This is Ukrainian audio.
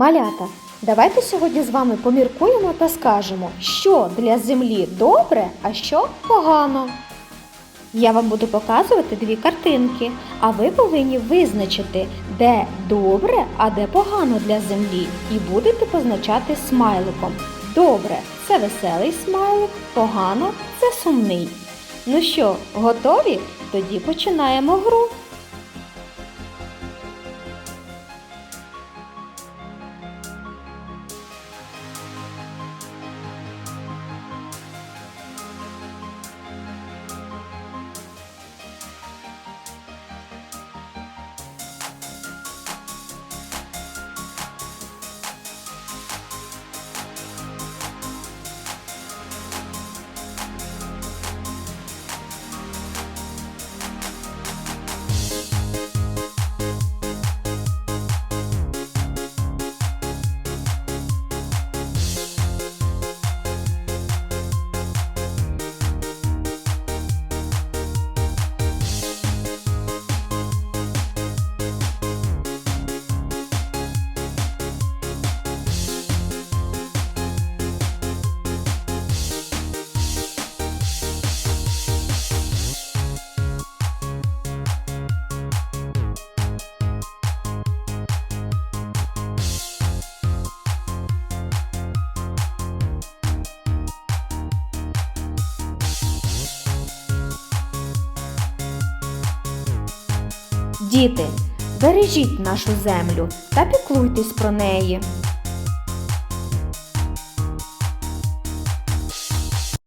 Малята, давайте сьогодні з вами поміркуємо та скажемо, що для землі добре, а що погано. Я вам буду показувати дві картинки, а ви повинні визначити, де добре, а де погано для землі, і будете позначати смайликом. Добре це веселий смайлик, погано це сумний. Ну що, готові? Тоді починаємо гру. Діти, бережіть нашу землю та піклуйтесь про неї.